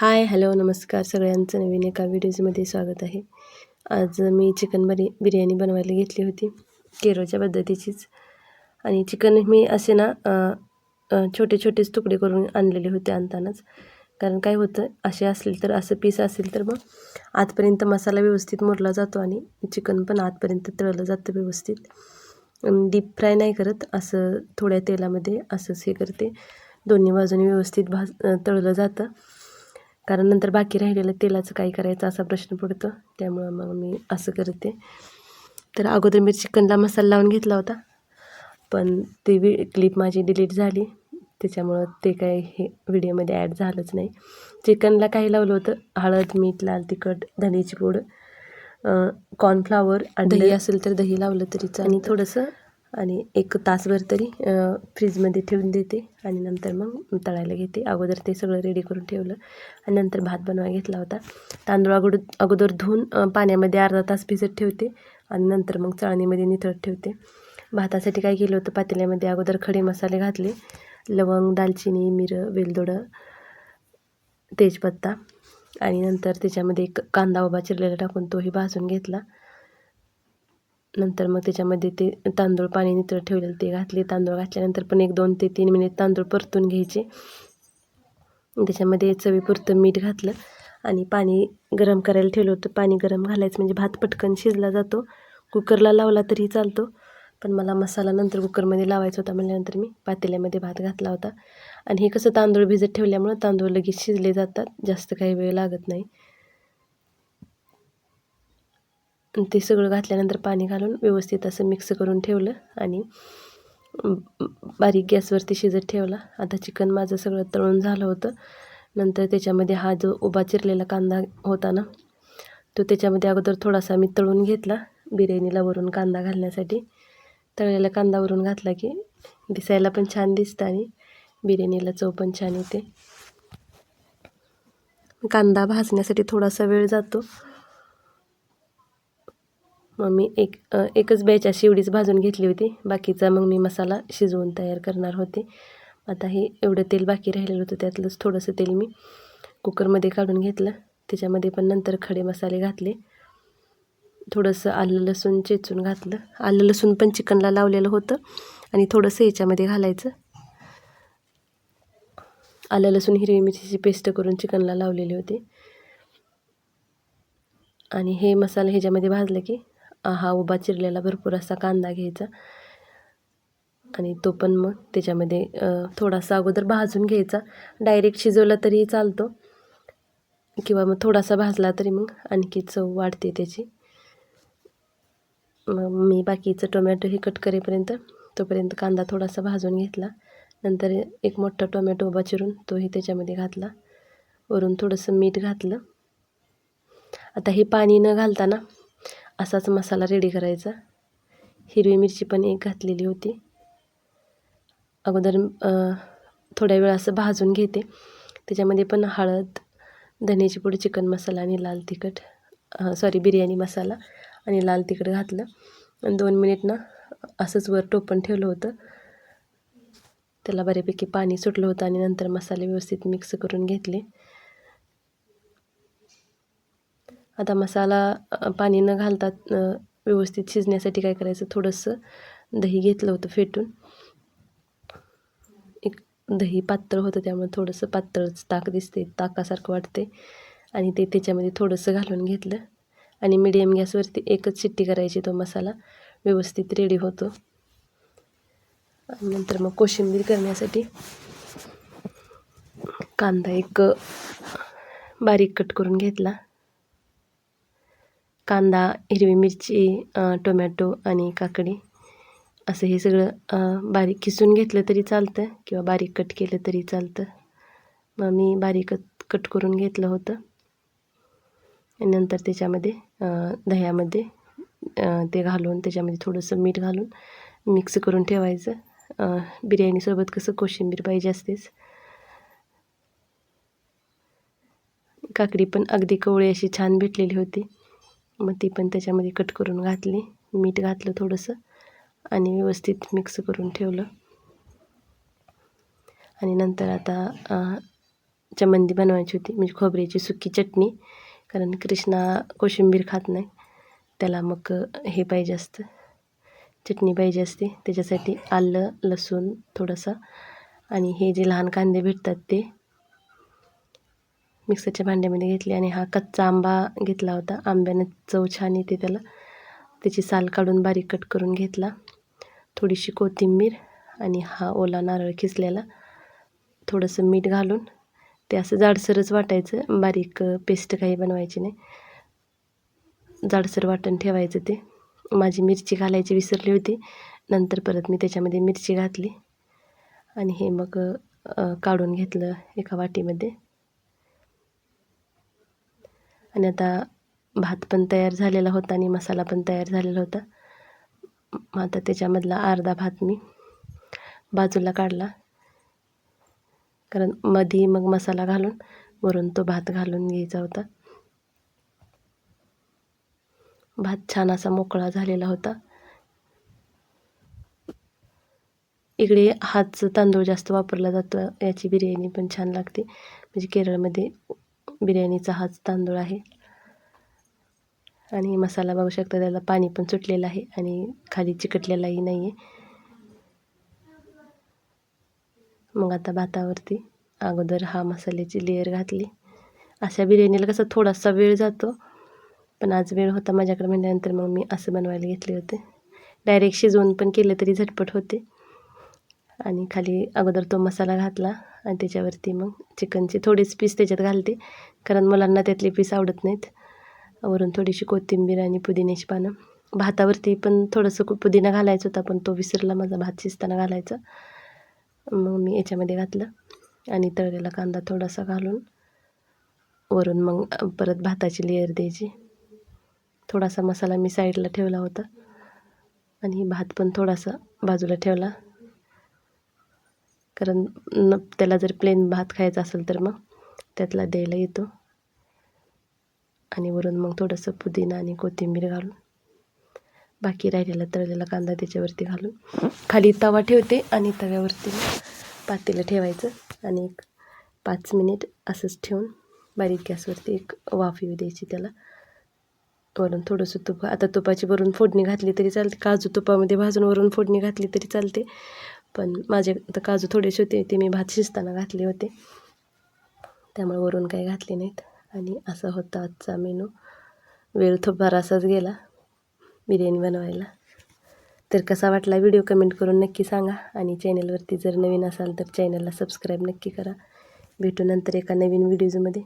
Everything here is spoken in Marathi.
हाय हॅलो नमस्कार सगळ्यांचं. नवीन एका व्हिडिओजमध्ये स्वागत आहे. आज मी चिकन बरी बिर्याणी बनवायला घेतली होती केरळच्या पद्धतीचीच. आणि चिकन मी असे ना छोटे छोटेच तुकडे करून आणलेले होते आणतानाच. कारण काय होतं असे असेल तर असं पीस असेल तर मग आतपर्यंत मसाला व्यवस्थित मुरला जातो आणि चिकन पण आतपर्यंत तळलं जातं व्यवस्थित. डीप फ्राय नाही करत असं थोड्या तेलामध्ये असंच हे करते. दोन्ही बाजूने व्यवस्थित भाज तळलं जातं. कारण नंतर बाकी राहिलेलं तेलाचं काय करायचं असा प्रश्न पडतो. त्यामुळं मग मी असं करते. तर अगोदर मी चिकनला मसाला लावून घेतला होता. पण ती वि क्लिप माझी डिलीट झाली. त्याच्यामुळं ते काय हे व्हिडिओमध्ये ॲड झालंच नाही. चिकनला काही लावलं होतं. हळद मीठ लाल तिखट धनेची पूड कॉर्नफ्लावर आणि दही असेल तर दही लावलं तरी आणि थोडंसं आणि एक तासभर तरी फ्रीजमध्ये ठेवून देते आणि नंतर मग तळायला घेते. अगोदर ते सगळं रेडी करून ठेवलं आणि नंतर भात बनवायला घेतला होता. तांदूळ अगोदर अगोदर धुवून पाण्यामध्ये अर्धा तास भिजत ठेवते आणि नंतर मग चाळणीमध्ये निथळत ठेवते. भातासाठी काय केलं होतं पातेल्यामध्ये अगोदर खडे मसाले घातले लवंग दालचिनी मिरं वेलदोडं तेजपत्ता आणि नंतर त्याच्यामध्ये एक कांदा उभा चिरलेला टाकून तोही भाजून घेतला. नंतर मग त्याच्यामध्ये ते तांदूळ पाणी नितळ ठेवलेलं ते घातले तांदूळ घातल्यानंतर पण एक दोन ते तीन मिनिट तांदूळ परतून घ्यायचे. त्याच्यामध्ये चवीपुरतं मीठ घातलं आणि पाणी गरम करायला ठेवलं होतं. पाणी गरम घालायचं म्हणजे भात पटकन शिजला जातो. कुकरला लावला तरी चालतो. पण मला मसाला नंतर कुकरमध्ये लावायचा होता म्हणल्यानंतर मी पातेल्यामध्ये भात घातला होता. आणि हे कसं तांदूळ भिजत ठेवल्यामुळं तांदूळ लगेच शिजले जातात. जास्त काही वेळ लागत नाही आणि ते सगळं घातल्यानंतर पाणी घालून व्यवस्थित असं मिक्स करून ठेवलं आणि बारीक गॅसवरती शिजत ठेवला. आता चिकन माझं सगळं तळून झालं होतं. नंतर त्याच्यामध्ये हा जो उभा चिरलेला कांदा होता ना तो त्याच्यामध्ये अगोदर थोडासा मी तळून घेतला बिर्याणीला वरून कांदा घालण्यासाठी. तळलेला कांदा वरून घातला की दिसायला पण छान दिसतं आणि बिर्याणीला चव पण छान येते. कांदा भाजण्यासाठी थोडासा वेळ जातो. मग मी एक एकच बॅच अशी एवढीच भाजून घेतली होती. बाकीचा मग मी मसाला शिजवून तयार करणार होते. आता हे एवढं तेल बाकी राहिलेलं होतं त्यातलंच थोडंसं तेल मी कुकरमध्ये काढून घेतलं. त्याच्यामध्ये पण नंतर खडे मसाले घातले. थोडंसं आलं लसूण चेचून घातलं. आलं लसूण पण चिकनला लावलेलं होतं आणि थोडंसं याच्यामध्ये घालायचं. आलं लसूण हिरवी मिरचीची पेस्ट करून चिकनला लावलेली होती. आणि हे मसाला ह्याच्यामध्ये भाजलं की हा उभा चिरलेला भरपूर असा कांदा घ्यायचा. आणि तो पण मग त्याच्यामध्ये थोडासा अगोदर भाजून घ्यायचा. डायरेक्ट शिजवला तरी चालतो. किंवा मग थोडासा भाजला तरी मग आणखी चव वाढते त्याची. मग मी बाकीचं टोमॅटो हे कट करेपर्यंत तोपर्यंत कांदा थोडासा भाजून घेतला. नंतर एक मोठा टोमॅटो उभा चिरून तोही त्याच्यामध्ये घातला. वरून थोडंसं मीठ घातलं. आता हे पाणी न घालताना असाच मसाला रेडी करायचा. हिरवी मिरची पण एक घातलेली होती. अगोदर थोड्या वेळ असं भाजून घेते. त्याच्यामध्ये पण हळद धन्याची पूड चिकन मसाला आणि लाल तिखट सॉरी बिर्याणी मसाला आणि लाल तिखट घातलं. आणि दोन मिनिट ना असंच वर टोपण ठेवलं होतं. त्याला बऱ्यापैकी पाणी सुटलं होतं आणि नंतर मसाले व्यवस्थित मिक्स करून घेतले. आता मसाला पाणी न घालता व्यवस्थित शिजण्यासाठी काय करायचं? थोडंसं दही घेतलं होतं फेटून. एक दही पातळ होतं त्यामुळे थोडंसं पातळच ताक दिसते ताकासारखं वाटते. आणि ते त्याच्यामध्ये थोडंसं घालून घेतलं. आणि मिडियम गॅसवरती एकच शिट्टी करायची तो मसाला व्यवस्थित रेडी होतो. आणि नंतर मग कोशिंबीर करण्यासाठी कांदा एक बारीक कट करून घेतला. कांदा हिरवी मिरची टोमॅटो आणि काकडी असं हे सगळं बारीक किसून घेतलं तरी चालतं किंवा बारीक कट केलं तरी चालतं. मग मी बारीक कट करून घेतलं होतं. आणि नंतर त्याच्यामध्ये दह्यामध्ये ते घालून त्याच्यामध्ये थोडंसं मीठ घालून मिक्स करून ठेवायचं. बिर्याणीसोबत कसं कोशिंबीर पाहिजे असतेच. काकडी पण अगदी कवळी अशी छान भेटलेली होती. मग ती पण त्याच्यामध्ये कट करून घातली. मीठ घातलं थोडंसं आणि व्यवस्थित मिक्स करून ठेवलं. आणि नंतर आता चमंदी बनवायची होती म्हणजे खोबऱ्याची सुकी चटणी. कारण कृष्णा कोशिंबीर खात नाही. त्याला मग हे पाहिजे असतं. चटणी पाहिजे असते. त्याच्यासाठी आलं लसूण थोडंसं. आणि हे जे लहान कांदे भेटतात ते मिक्सरच्या भांड्यामध्ये घेतली आणि हा कच्चा आंबा घेतला होता. आंब्याने चव छान येते त्याला. त्याची साल काढून बारीक कट करून घेतला. थोडीशी कोथिंबीर आणि हा ओला नारळ खिसलेला. थोडंसं मीठ घालून ते असं जाडसरच वाटायचं. बारीक पेस्ट काही बनवायची नाही. जाडसर वाटण ठेवायचं ते. माझी मिरची घालायची विसरली होती. नंतर परत मी त्याच्यामध्ये मिरची घातली. आणि हे मग काढून घेतलं एका वाटीमध्ये. आणि आता भात पण तयार झालेला होता आणि मसाला पण तयार झालेला होता. मग आता त्याच्यामधला अर्धा भात मी बाजूला काढला. कारण मधी मग मसाला घालून वरून तो भात घालून घ्यायचा होता. भात छान असा मोकळा झालेला होता. इकडे हाच तांदूळ जास्त वापरला जातो याची बिर्याणी पण छान लागते. म्हणजे केरळमध्ये बिर्याणीचा हाच तांदूळ आहे. आणि मसाला बघू शकता त्याला पाणी पण सुटलेलं आहे आणि खाली चिकटलेलाही नाही आहे मग आता भातावरती अगोदर हा मसाल्याची लेअर घातली. अशा बिर्याणीला कसं थोडासा वेळ जातो पण आज वेळ होता माझ्याकडे म्हटल्यानंतर मग मी असं बनवायला घेतले होते. डायरेक्ट शिजवून पण केलं तरी झटपट होते. आणि खाली अगोदर तो मसाला घातला आणि त्याच्यावरती मग चिकनचे थोडेच पीस त्याच्यात घालते. कारण मुलांना त्यातले पीस आवडत नाहीत. वरून थोडीशी कोथिंबीर आणि पुदिन्याची पानं. भातावरती पण थोडंसं पुदिना घालायचं होता पण तो विसरला माझा भात शिजताना घालायचा. मग मी याच्यामध्ये घातलं आणि तळलेला कांदा थोडासा घालून वरून मग परत भाताची लेअर द्यायची. थोडासा मसाला मी साईडला ठेवला होता आणि भात पण थोडासा बाजूला ठेवला. कारण न त्याला जर प्लेन भात खायचा असेल तर मग त्यातला द्यायला येतो. आणि वरून मग थोडंसं पुदिना आणि कोथिंबीर घालून बाकी राहिलेला तळलेला कांदा त्याच्यावरती घालून खाली तवा ठेवते आणि तव्यावरती पातेलं ठेवायचं. आणि एक पाच मिनिट असंच ठेवून बारीक गॅसवरती एक वाफ येऊ द्यायची त्याला. वरून थोडंसं तुप आता तुपाची वरून फोडणी घातली तरी चालते काजू तुपामध्ये भाजून वरून फोडणी घातली तरी चालते. पण माझे आता काजू थोडेसे होते ते मी भात शिजताना घातले होते. त्यामुळे वरून काही घातले नाहीत. आणि असा होता आजचा मेनू. वेळ बरासाच गेला बिर्याणी बनवायला. तर कसा वाटला व्हिडिओ कमेंट करून नक्की सांगा. आणि चॅनलवरती जर नवीन असाल तर चॅनलला सबस्क्राईब नक्की करा. भेटू नंतर एका नवीन व्हिडिओजमध्ये